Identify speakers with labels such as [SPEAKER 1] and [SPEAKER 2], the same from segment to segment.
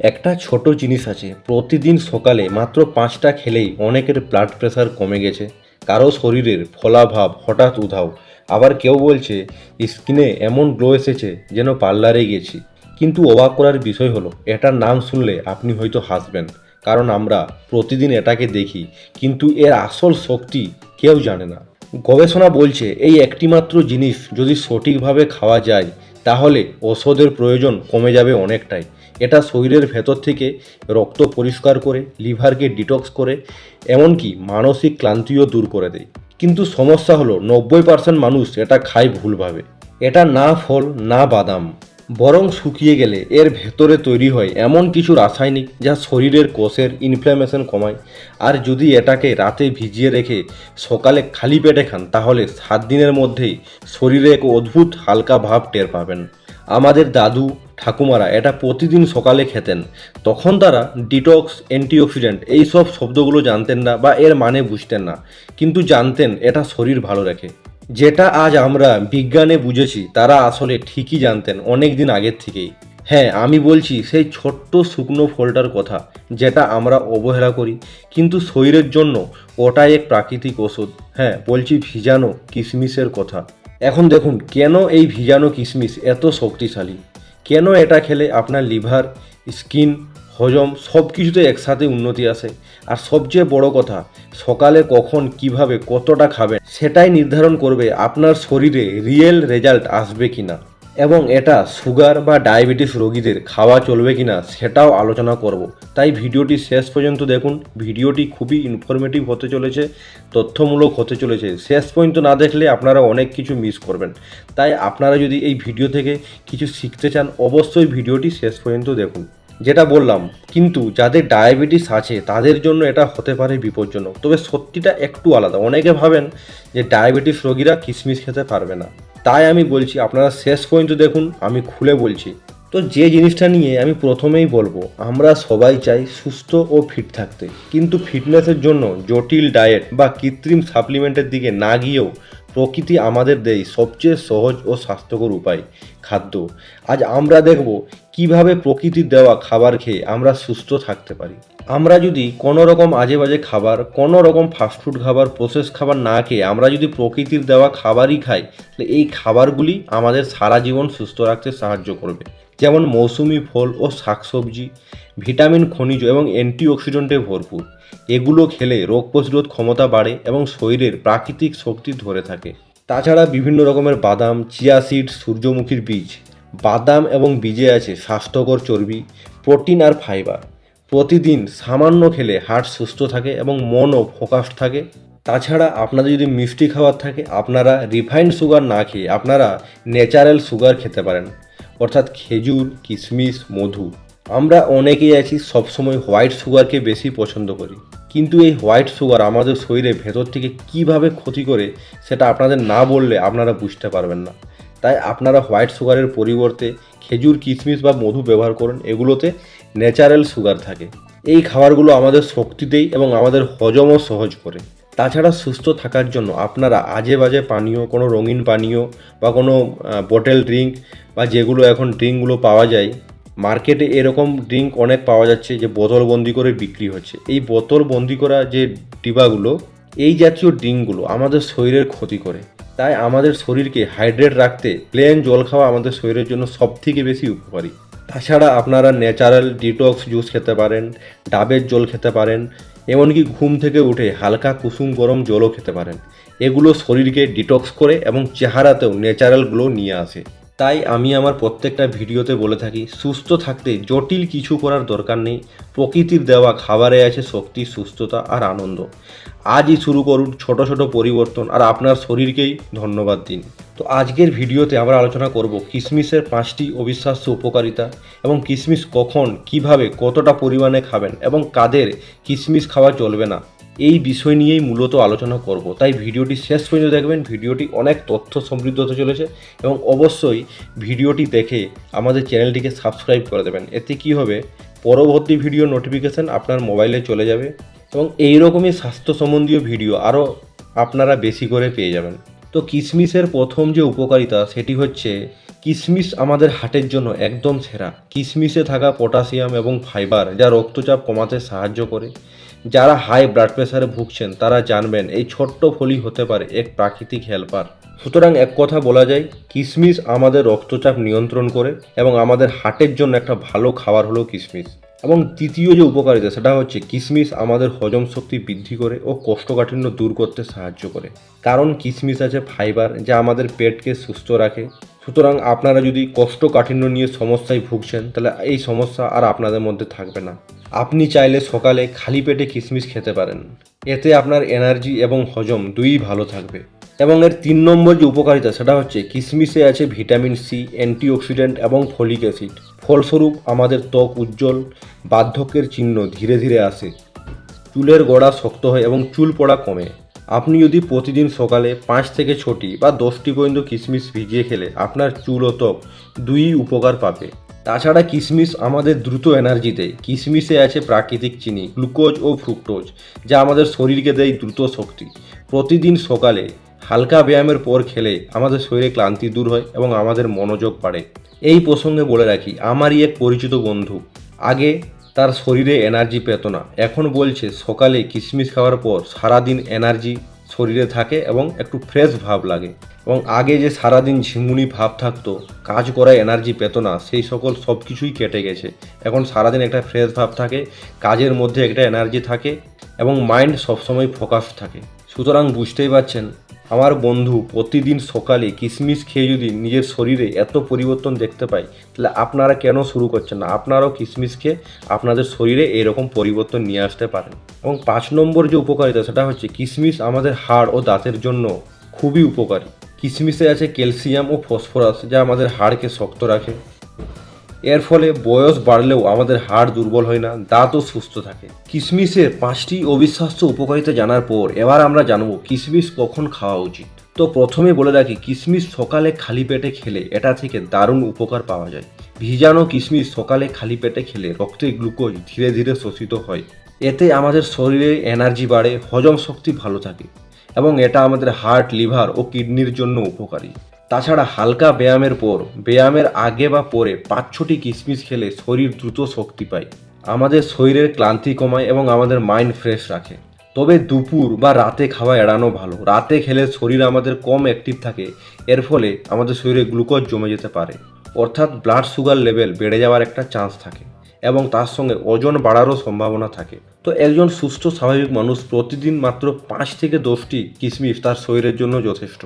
[SPEAKER 1] একটা ছোট জিনিস আছে, প্রতিদিন সকালে মাত্র পাঁচটা খেলেই অনেকের ব্লাড প্রেশার কমে গেছে। কারও শরীরের ফলাভাব হঠাৎ উধাও। আবার কেউ বলছে, স্কিনে এমন গ্লো এসেছে যেন পার্লারে গেছি। কিন্তু অবাক করার বিষয় হলো, এটার নাম শুনলে আপনি হয়তো হাসবেন। কারণ আমরা প্রতিদিন এটাকে দেখি, কিন্তু এর আসল শক্তি কেউ জানে না। গবেষণা বলছে, এই একটিমাত্র জিনিস যদি সঠিকভাবে খাওয়া যায়, তাহলে ওষুধের প্রয়োজন কমে যাবে অনেকটাই। এটা শরীরের ভেতর থেকে রক্ত পরিষ্কার করে, লিভারকে ডিটক্স করে, এমনকি মানসিক ক্লান্তিও দূর করে দেয়। কিন্তু সমস্যা হলো, নব্বই পার্সেন্ট মানুষ এটা খায় ভুলভাবে। এটা না ফল, না বাদাম। বরং শুকিয়ে গেলে এর ভেতরে তৈরি হয় এমন কিছু রাসায়নিক যা শরীরের কোষের ইনফ্ল্যামেশন কমায়। আর যদি এটাকে রাতে ভিজিয়ে রেখে সকালে খালি পেটে খান, তাহলে সাত দিনের মধ্যেই শরীরে এক অদ্ভুত হালকা ভাব টের পাবেন। আমাদের দাদু ঠাকুমারা এটা প্রতিদিন সকালে খেতেন। তখন তারা ডিটক্স, অ্যান্টিঅক্সিডেন্ট এই সব শব্দগুলো জানতেন না বা এর মানে বুঝতেন না। কিন্তু জানতেন এটা শরীর ভালো রাখে। যেটা আজ আমরা বিজ্ঞানে বুঝেছি, তারা আসলে ঠিকই জানতেন অনেক দিন আগের থেকেই। হ্যাঁ আমি বলছি সেই ছোট্ট শুকনো ফলটার কথা, যেটা আমরা অবহেলা করি। কিন্তু শরীরের জন্য ওটাই এক প্রাকৃতিক ওষুধ। হ্যাঁ বলছি ভিজানো কিশমিশের কথা। এখন দেখুন, কেন এই ভিজানো কিশমিশ এত শক্তিশালী? কেন এটা খেলে আপনার লিভার, স্কিন, হজম সব কিছুতে একসাথে উন্নতি আসে? আর সবচেয়ে বড় কথা, সকালে কখন, কীভাবে, কতটা খাবেন, সেটাই নির্ধারণ করবে আপনার শরীরে রিয়েল রেজাল্ট আসবে কি না এবং এটা সুগার বা ডায়াবেটিস রোগীদের খাওয়া চলবে কি না সেটাও আলোচনা করব। তাই ভিডিওটি শেষ পর্যন্ত দেখুন। ভিডিওটি খুবই ইনফরমেটিভ হতে চলেছে, তথ্যমূলক হতে চলেছে। শেষ পর্যন্ত না দেখলে আপনারা অনেক কিছু মিস করবেন। তাই আপনারা যদি এই ভিডিও থেকে কিছু শিখতে চান, অবশ্যই ভিডিওটি শেষ পর্যন্ত দেখুন। যেটা বললাম, কিন্তু যাদের ডায়াবেটিস আছে, তাদের জন্য এটা হতে পারে বিপজ্জনক। তবে সত্যিটা একটু আলাদা। অনেকে ভাবেন যে ডায়াবেটিস রোগীরা কিশমিশ খেতে পারবে না। তাই আমি বলছি, আপনারা শেষ পর্যন্ত দেখুন, আমি খুলে বলছি। তো যে জিনিসটা নিয়ে আমি প্রথমেই বলব, আমরা সবাই চাই সুস্থ ও ফিট থাকতে। কিন্তু ফিটনেসের জন্য জটিল ডায়েট বা কৃত্রিম সাপ্লিমেন্টের দিকে না গিয়েও প্রকৃতি আমাদের দেয় সবচেয়ে সহজ ও স্বাস্থ্যকর উপায়, খাদ্য। আজ আমরা দেখব কীভাবে প্রকৃতির দেওয়া খাবার খেয়ে আমরা সুস্থ থাকতে পারি। আমরা যদি কোনো রকম আজে বাজে খাবার কোনো রকম ফাস্টফুড খাবার প্রসেস খাবার না খেয়ে আমরা যদি প্রকৃতির দেওয়া খাবারই খাই, তাহলে এই খাবারগুলি আমাদের সারা জীবন সুস্থ রাখতে সাহায্য করবে। যেমন মৌসুমি ফল ও শাকসবজি, ভিটামিন, খনিজ এবং অ্যান্টিঅক্সিডেন্টে ভরপুর। এগুলো খেলে রোগ প্রতিরোধ ক্ষমতা বাড়ে এবং শরীরের প্রাকৃতিক শক্তি ধরে থাকে। তাছাড়া বিভিন্ন রকমের বাদাম, চিয়া সিড সূর্যমুখীর বীজ, বাদাম এবং বীজে আছে স্বাস্থ্যকর চর্বি, প্রোটিন আর ফাইবার। প্রতিদিন সামান্য খেলে হার্ট সুস্থ থাকে এবং মনও ফোকাসড থাকে। তাছাড়া আপনাদের যদি মিষ্টি খাবার থাকে, আপনারা রিফাইন্ড সুগার না খেয়ে আপনারা ন্যাচারাল সুগার খেতে পারেন। অর্থাৎ খেজুর, কিশমিশ, মধু। আমরা অনেকেই আছি সবসময় হোয়াইট সুগারকে বেশি পছন্দ করি। কিন্তু এই হোয়াইট সুগার আমাদের শরীরে ভেতর থেকে কীভাবে ক্ষতি করে সেটা আপনাদের না বললে আপনারা বুঝতে পারবেন না। তাই আপনারা হোয়াইট সুগারের পরিবর্তে খেজুর কিশমিশ বা মধু ব্যবহার করুন। এগুলোতে ন্যাচারাল সুগার থাকে। এই খাবারগুলো আমাদের শক্তি দেয় এবং আমাদের হজমও সহজ করে। তাছাড়া সুস্থ থাকার জন্য আপনারা আজে বাজে পানীয়, কোনো রঙিন পানীয় বা কোনো বোটেল ড্রিঙ্ক বা যেগুলো এখন ড্রিঙ্কগুলো পাওয়া যায় মার্কেটে এরকম ড্রিঙ্ক অনেক পাওয়া যাচ্ছে যে বোতল বন্দি করে বিক্রি হচ্ছে। এই বোতল বন্দি করা যে ডিবাগুলো, এই জাতীয় ড্রিঙ্কগুলো আমাদের শরীরের ক্ষতি করে। তাই আমাদের শরীরকে হাইড্রেট রাখতে প্লেন জল খাওয়া আমাদের শরীরের জন্য সবথেকে বেশি উপকারী। তাছাড়া আপনারা ন্যাচারাল ডিটক্স জুস খেতে পারেন, ডাবের জল খেতে পারেন, এমনকি ঘুম থেকে উঠে হালকা কুসুম গরম জলও খেতে পারেন। এগুলো শরীরকে ডিটক্স করে এবং চেহারাতেও ন্যাচারাল গ্লো নিয়ে আসে। তাই আমি আমার প্রত্যেকটা ভিডিওতে বলে থাকি, সুস্থ থাকতে জটিল কিছু করার দরকার নেই। প্রকৃতির দেওয়া খাবারে আছে শক্তি, সুস্থতা আর আনন্দ। আজই শুরু করুন ছোট ছোট পরিবর্তন আর আপনার শরীরকেই ধন্যবাদ দিন। তো আজকের ভিডিওতে আমরা আলোচনা করব কিশমিশের পাঁচটি অবিশ্বাস্য উপকারিতা এবং কিশমিশ কখন, কীভাবে, কতটা পরিমাণে খাবেন এবং কাদের কিশমিশ খাওয়া চলবে না। এই বিষয় নিয়েই মূলত আলোচনা করব। তাই ভিডিওটি শেষ পর্যন্ত দেখবেন। ভিডিওটি অনেক তথ্য সমৃদ্ধ হতে চলেছে এবং অবশ্যই ভিডিওটি দেখে আমাদের চ্যানেলটিকে সাবস্ক্রাইব করে দেবেন। এতে কি হবে? পরবর্তী ভিডিও নোটিফিকেশান আপনার মোবাইলে চলে যাবে এবং এই রকমই স্বাস্থ্য সম্বন্ধীয় ভিডিও আরও আপনারা বেশি করে পেয়ে যাবেন। তো কিশমিশের প্রথম যে উপকারিতা সেটি হচ্ছে কিশমিশ আমাদের হার্টের জন্য একদম সেরা। কিশমিশে থাকা পটাশিয়াম এবং ফাইবার যা রক্তচাপ কমাতে সাহায্য করে। যারা হাই ব্লাড প্রেশারে ভুগছেন, তারা জানবেন এই ছোট্ট ফলি হতে পারে এক প্রাকৃতিক হেল্পার। সুতরাং এক কথা বলা যায় কিশমিশ আমাদের রক্তচাপ নিয়ন্ত্রণ করে এবং আমাদের হার্টের জন্য একটা ভালো খাবার হলো কিশমিশ এবং তৃতীয় যে উপকারিতা, সেটা হচ্ছে কিশমিশ আমাদের হজম শক্তি বৃদ্ধি করে ও কোষ্ঠকাঠিন্য দূর করতে সাহায্য করে। কারণ কিশমিশ আছে ফাইবার, যা আমাদের পেটকে সুস্থ রাখে। সুতরাং আপনারা যদি কোষ্ঠকাঠিন্য নিয়ে সমস্যায় ভুগছেন, তাহলে এই সমস্যা আর আপনাদের মধ্যে থাকবে না। আপনি চাইলে সকালে খালি পেটে কিশমিশ খেতে পারেন। এতে আপনার এনার্জি এবং হজম দুই ভালো থাকবে। এবং এর তিন নম্বর যে উপকারিতা, সেটা হচ্ছে কিশমিশে আছে ভিটামিন সি, অ্যান্টিঅক্সিডেন্ট এবং ফলিক অ্যাসিড। ফলস্বরূপ আমাদের ত্বক উজ্জ্বল, বার্ধক্যের চিহ্ন ধীরে ধীরে আসে। চুলের গোড়া শক্ত হয় এবং চুল পড়া কমে। আপনি যদি প্রতিদিন সকালে পাঁচ থেকে ছটি বা দশটি পর্যন্ত কিশমিশ ভিজিয়ে খেলে আপনার চুল ও ত্বক দুই উপকার পাবে। তাছাড়া কিশমিশ আমাদের দ্রুত এনার্জি দেয়। কিশমিশে আছে প্রাকৃতিক চিনি, গ্লুকোজ ও ফ্রুক্টোজ, যা আমাদের শরীরকে দেয় দ্রুত শক্তি। প্রতিদিন সকালে হালকা ব্যায়ামের পর খেলে আমাদের শরীরে ক্লান্তি দূর হয় এবং আমাদের মনোযোগ বাড়ে। এই প্রসঙ্গে বলে রাখি, আমারই এক পরিচিত বন্ধু। আগে তার শরীরে এনার্জি পেত না। এখন বলছে, সকালে কিশমিশ খাওয়ার পর সারাদিন এনার্জি শরীরে থাকে এবং একটু ফ্রেশ ভাব লাগে। এবং আগে যে সারাদিন ঝিমুনি ভাব থাকতো, কাজ করায় এনার্জি পেত না, সেই সকল সব কিছুই কেটে গেছে। এখন সারাদিন একটা ফ্রেশ ভাব থাকে, কাজের মধ্যে একটা এনার্জি থাকে এবং মাইন্ড সবসময় ফোকাস থাকে। সুতরাং বুঝতেই পারছেন আমার বন্ধু প্রতিদিন সকালে কিশমিশ খেয়ে যদি নিজের শরীরে এত পরিবর্তন দেখতে পায় তাহলে আপনারা কেন শুরু করছেন না? আপনারাও কিশমিশ খেয়ে আপনাদের শরীরে এরকম পরিবর্তন নিয়ে আসতে পারেন। এবং পাঁচ নম্বর যে উপকারিতা, সেটা হচ্ছে কিশমিশ আমাদের হাড় ও দাঁতের জন্য খুবই উপকারী। কিশমিশে আছে ক্যালসিয়াম ও ফসফরাস, যা আমাদের হাড়কে শক্ত রাখে। এর ফলে বয়স বাড়লেও আমাদের হাড় দুর্বল হয় না, দাঁতও সুস্থ থাকে। কিশমিশের পাঁচটি অবিশ্বাস্য উপকারিতা জানার পর এবার আমরা জানব কিশমিশ কখন খাওয়া উচিত। তো প্রথমে বলে রাখি কিশমিশ সকালে খালি পেটে খেলে এটা থেকে দারুণ উপকার পাওয়া যায়। ভিজানো কিশমিশ সকালে খালি পেটে খেলে রক্তে গ্লুকোজ ধীরে ধীরে শোষিত হয়। এতে আমাদের শরীরে এনার্জি বাড়ে, হজম শক্তি ভালো থাকে এবং এটা আমাদের হার্ট, লিভার ও কিডনির জন্য উপকারী। তাছাড়া হালকা ব্যায়ামের পর, ব্যায়ামের আগে বা পরে পাঁচ ছটি কিশমিশ খেলে শরীর দ্রুত শক্তি পায়। আমাদের শরীরের ক্লান্তি কমায় এবং আমাদের মাইন্ড ফ্রেশ রাখে। তবে দুপুর বা রাতে খাওয়া এড়ানো ভালো। রাতে খেলে শরীর আমাদের কম অ্যাক্টিভ থাকে, এর ফলে আমাদের শরীরে গ্লুকোজ জমে যেতে পারে। অর্থাৎ ব্লাড সুগার লেভেল বেড়ে যাওয়ার একটা চান্স থাকে এবং তার সঙ্গে ওজন বাড়ারও সম্ভাবনা থাকে। তো একজন সুস্থ, স্বাভাবিক মানুষ প্রতিদিন মাত্র পাঁচ থেকে দশটি কিশমিশ তার শরীরের জন্য যথেষ্ট।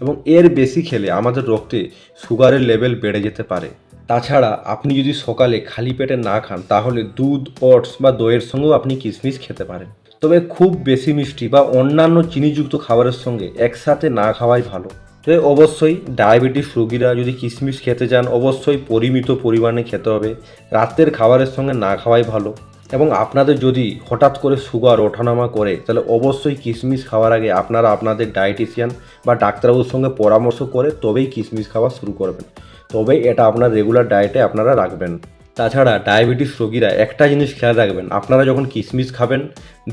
[SPEAKER 1] এবং এর বেশি খেলে আমাদের রক্তে সুগারের লেভেল বেড়ে যেতে পারে। তাছাড়া আপনি যদি সকালে খালি পেটে না খান, তাহলে দুধ, ওটস বা দইয়ের সঙ্গেও আপনি কিশমিশ খেতে পারেন। তবে খুব বেশি মিষ্টি বা অন্যান্য চিনিযুক্ত খাবারের সঙ্গে একসাথে না খাওয়াই ভালো। তবে অবশ্যই ডায়াবেটিস রোগীরা যদি কিশমিশ খেতে চান, অবশ্যই পরিমিত পরিমাণে খেতে হবে। রাতের খাবারের সঙ্গে না খাওয়াই ভালো। এবং আপনাদের যদি হঠাৎ করে সুগার, ওঠানামা করে, তাহলে অবশ্যই কিশমিশ খাওয়ার আগে আপনারা আপনাদের ডায়েটিশিয়ান বা ডাক্তারবাবুর সঙ্গে পরামর্শ করে তবেই কিশমিশ খাওয়া শুরু করবেন। তবেই এটা আপনার রেগুলার ডায়েটে আপনারা রাখবেন। তাছাড়া ডায়াবেটিস রোগীরা একটা জিনিস খেয়াল রাখবেন, আপনারা যখন কিশমিশ খাবেন,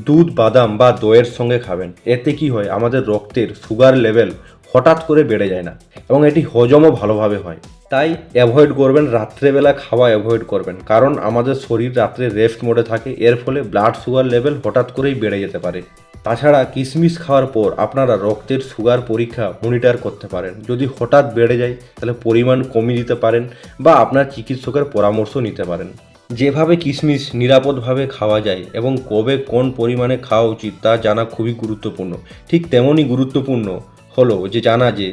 [SPEAKER 1] দুধ, বাদাম বা দইয়ের সঙ্গে খাবেন, এতে কি হয়? আমাদের রক্তের সুগার লেভেল হঠাৎ করে বেড়ে যায় না এবং এটি হজমও ভালোভাবে হয়। তাই অ্যাভয়েড করবেন, রাত্রেবেলা খাওয়া অ্যাভয়েড করবেন। কারণ আমাদের শরীর রাত্রে রেস্ট মোডে থাকে, এর ফলে ব্লাড সুগার লেভেল হঠাৎ করেই বেড়ে যেতে পারে। তাছাড়া কিশমিশ খাওয়ার পর আপনারা রক্তের সুগার পরীক্ষা মনিটর করতে পারেন। যদি হঠাৎ বেড়ে যায়, তাহলে পরিমাণ কমিয়ে দিতে পারেন বা আপনার চিকিৎসকের পরামর্শ নিতে পারেন। যেভাবে কিশমিশ নিরাপদভাবে খাওয়া যায় এবং কবে কোন পরিমাণে খাওয়া উচিত তা জানা খুবই গুরুত্বপূর্ণ। ঠিক তেমনই গুরুত্বপূর্ণ হলো যে জানা যে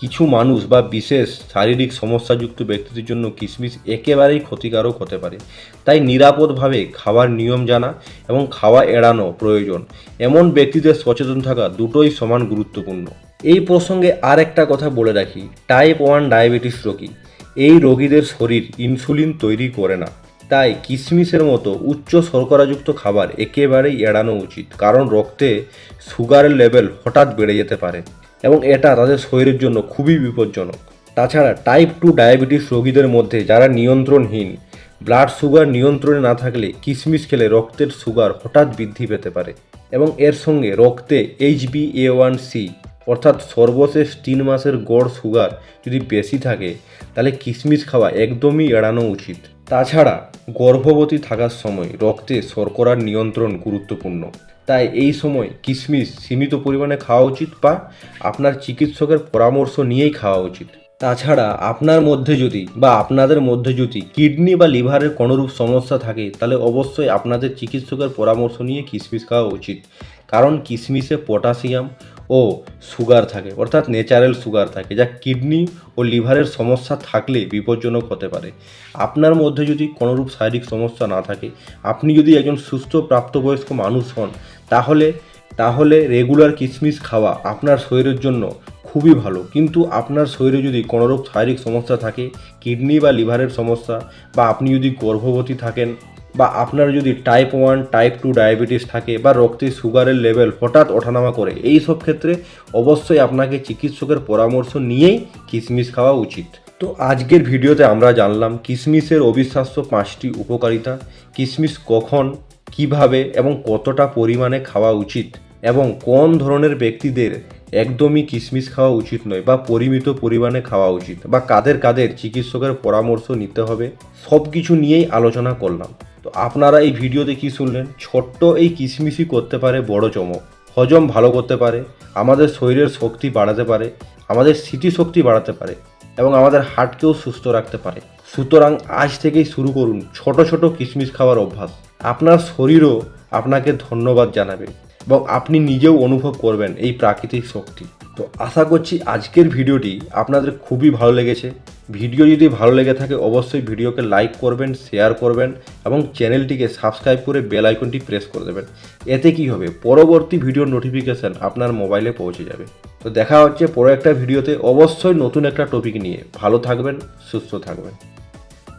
[SPEAKER 1] কিছু মানুষ বা বিশেষ শারীরিক সমস্যাযুক্ত ব্যক্তিদের জন্য কিশমিশ একেবারেই ক্ষতিকারক হতে পারে। তাই নিরাপদভাবে খাওয়ার নিয়ম জানা এবং খাওয়া এড়ানো প্রয়োজন। এমন ব্যক্তিদের সচেতন থাকা দুটোই সমান গুরুত্বপূর্ণ। এই প্রসঙ্গে আর একটা কথা বলে রাখি টাইপ ওয়ান ডায়াবেটিস রোগী। এই রোগীদের শরীর ইনসুলিন তৈরি করে না। তাই কিশমিশের মতো উচ্চ শর্করাযুক্ত খাবার একেবারেই এড়ানো উচিত। কারণ রক্তে সুগারের লেভেল হঠাৎ বেড়ে যেতে পারে। এবং এটা তাদের শরীরের জন্য খুবই বিপজ্জনক। তাছাড়া টাইপ টু ডায়াবেটিস রোগীদের মধ্যে যারা নিয়ন্ত্রণহীন ব্লাড সুগার নিয়ন্ত্রণে না থাকলে কিশমিশ খেলে রক্তের সুগার হঠাৎ বৃদ্ধি পেতে পারে এবং এর সঙ্গে রক্তে এইচবি এ ওয়ান সি অর্থাৎ সর্বশেষ তিন মাসের গড় সুগার যদি বেশি থাকে, তাহলে কিশমিশ খাওয়া একদমই এড়ানো উচিত। তাছাড়া গর্ভবতী থাকার সময় রক্তে শর্করার নিয়ন্ত্রণ গুরুত্বপূর্ণ। তাই এই সময় কিশমিশ সীমিত পরিমাণে খাওয়া উচিত বা আপনার চিকিৎসকের পরামর্শ নিয়েই খাওয়া উচিত। তাছাড়া আপনার মধ্যে যদি বা আপনাদের মধ্যে যদি কিডনি বা লিভারের কোনোরূপ সমস্যা থাকে, তাহলে অবশ্যই আপনাদের চিকিৎসকের পরামর্শ নিয়ে কিশমিশ খাওয়া উচিত। কারণ কিশমিশে পটাশিয়াম ও সুগার থাকে, অর্থাৎ ন্যাচারাল সুগার থাকে, যা কিডনি ও লিভারের সমস্যা থাকলে বিপজ্জনক হতে পারে। আপনার মধ্যে যদি কোনোরূপ শারীরিক সমস্যা না থাকে, আপনি যদি একজন সুস্থ প্রাপ্তবয়স্ক মানুষ হন তাহলে তাহলে রেগুলার কিশমিশ খাওয়া আপনার শরীরের জন্য খুবই ভালো। কিন্তু আপনার শরীরে যদি কোনোরূপ শারীরিক সমস্যা থাকে কিডনি বা লিভারের সমস্যা, বা আপনি যদি গর্ভবতী থাকেন, বা আপনার যদি type one type two diabetes থাকে, বা রক্তে সুগারের লেভেল হঠাৎ ওঠানামা করে, এই সব ক্ষেত্রে অবশ্যই আপনাকে চিকিৎসকের পরামর্শ নিয়েই কিশমিশ খাওয়া উচিত। তো আজকের ভিডিওতে আমরা জানলাম কিশমিশের অবিশ্বাস্য পাঁচটি উপকারিতা কিশমিশ কখন কীভাবে এবং কতটা পরিমাণে খাওয়া উচিত এবং কোন ধরনের ব্যক্তিদের একদমই কিশমিশ খাওয়া উচিত নয় বা পরিমিত পরিমাণে খাওয়া উচিত বা কাদের কাদের চিকিৎসকের পরামর্শ নিতে হবে সব কিছু নিয়েই আলোচনা করলাম। তো আপনারা এই ভিডিওতে কি শুনলেন? ছোট্ট এই কিশমিশই করতে পারে বড় চমক। হজম ভালো করতে পারে, আমাদের শরীরের শক্তি বাড়াতে পারে, আমাদের স্মৃতিশক্তি বাড়াতে পারে এবং আমাদের হার্টকেও সুস্থ রাখতে পারে। সুতরাং আজ থেকেই শুরু করুন ছোট ছোট কিশমিশ খাওয়ার অভ্যাস। আপনার শরীরও আপনাকে ধন্যবাদ জানাবে এবং আপনি নিজেও অনুভব করবেন এই প্রাকৃতিক শক্তি। তো আশা করছি আজকের ভিডিওটি আপনাদের খুবই ভালো লেগেছে। ভিডিও যদি ভালো লেগে থাকে অবশ্যই ভিডিওকে লাইক করবেন, শেয়ার করবেন এবং চ্যানেলটিকে সাবস্ক্রাইব করে বেল আইকনটি প্রেস করে দেবেন। এতে কি হবে? পরবর্তী ভিডিওর নোটিফিকেশান আপনার মোবাইলে পৌঁছে যাবে। তো দেখা হচ্ছে পরে একটা ভিডিওতে। অবশ্যই নতুন একটা টপিক নিয়ে। ভালো থাকবেন, সুস্থ থাকবেন।